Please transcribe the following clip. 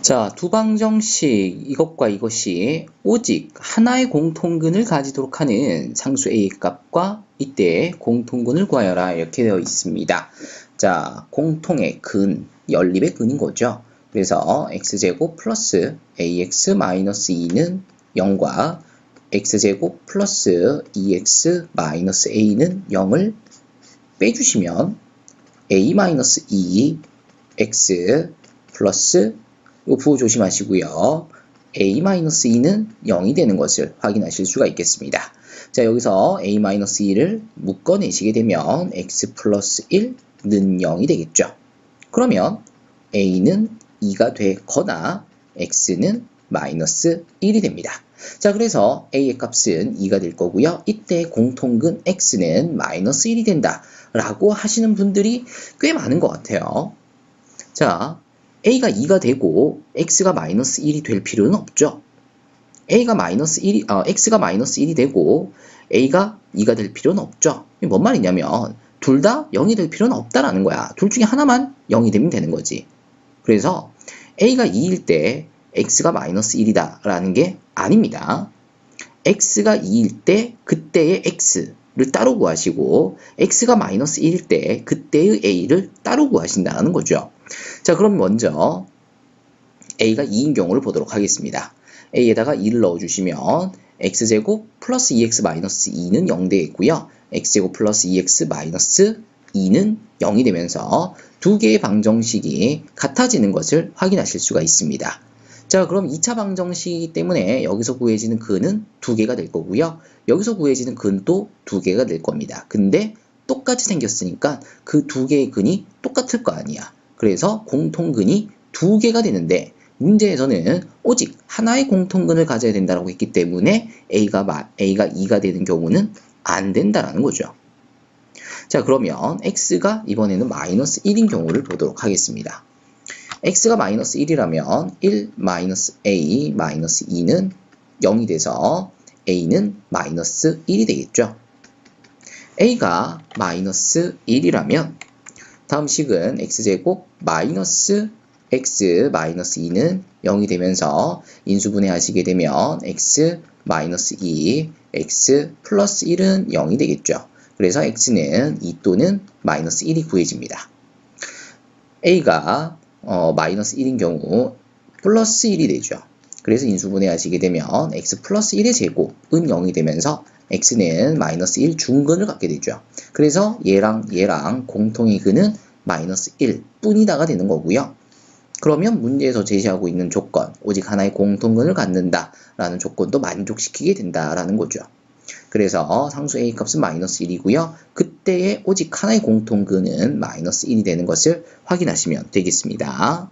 자, 두 방정식 이것과 이것이 오직 하나의 공통근을 가지도록 하는 상수 A의 값과 이때 공통근을 구하여라 이렇게 되어 있습니다. 자, 공통의 근, 연립의 근인 거죠. 그래서 x제곱 플러스 ax 마이너스 2는 0과 x제곱 플러스 2x 마이너스 a는 0을 빼주시면 a 마이너스 2 x 플러스 요 부호 조심하시고요. a-2는 0이 되는 것을 확인하실 수가 있겠습니다. 자 여기서 a-2를 묶어내시게 되면 x 플러스 1는 0이 되겠죠. 그러면 a는 2가 되거나 x는 마이너스 1이 됩니다. 자 그래서 a의 값은 2가 될 거고요. 이때 공통근 x는 마이너스 1이 된다 라고 하시는 분들이 꽤 많은 것 같아요. 자 a가 2가 되고 x가 마이너스 1이 될 필요는 없죠. a가 마이너스 1이, 어, x가 마이너스 1이 되고 a가 2가 될 필요는 없죠. 뭔 말이냐면 둘 다 0이 될 필요는 없다라는 거야. 둘 중에 하나만 0이 되면 되는 거지. 그래서 a가 2일 때 x가 마이너스 1이다 라는 게 아닙니다. x가 2일 때 그때의 x 를 따로 구하시고 x가 마이너스 1일 때 그때의 a를 따로 구하신다는 거죠. 자, 그럼 먼저 a가 2인 경우를 보도록 하겠습니다. a에다가 2를 넣어주시면 x제곱 플러스 2x 마이너스 2는 0 되겠고요. x제곱 플러스 2x 마이너스 2는 0이 되면서 두 개의 방정식이 같아지는 것을 확인하실 수가 있습니다. 자, 그럼 2차 방정식이기 때문에 여기서 구해지는 근은 두 개가 될 거고요. 여기서 구해지는 근도 두 개가 될 겁니다. 근데 똑같이 생겼으니까 그 두 개의 근이 똑같을 거 아니야. 그래서 공통근이 두 개가 되는데 문제에서는 오직 하나의 공통근을 가져야 된다고 했기 때문에 A가, A가 2가 되는 경우는 안 된다라는 거죠. 자 그러면 x가 이번에는 마이너스 1인 경우를 보도록 하겠습니다. X가 마이너스 1이라면 1 마이너스 a 마이너스 2는 0이 돼서 a는 마이너스 1이 되겠죠. a가 마이너스 1이라면 다음 식은 x제곱 마이너스 x 마이너스 2는 0이 되면서 인수분해 하시게 되면 x 마이너스 2, x 플러스 1은 0이 되겠죠. 그래서 x는 2 또는 마이너스 1이 구해집니다. a가 어, 마이너스 1인 경우 플러스 1이 되죠. 그래서 인수분해 하시게 되면 x 플러스 1의 제곱은 0이 되면서 x는 마이너스 1 중근을 갖게 되죠. 그래서 얘랑 얘랑 공통의 근은 마이너스 1 뿐이다가 되는 거고요. 그러면 문제에서 제시하고 있는 조건, 오직 하나의 공통근을 갖는다라는 조건도 만족시키게 된다라는 거죠. 그래서 상수 a 값은 마이너스 1이고요. 그때의 오직 하나의 공통근은 마이너스 1이 되는 것을 확인하시면 되겠습니다.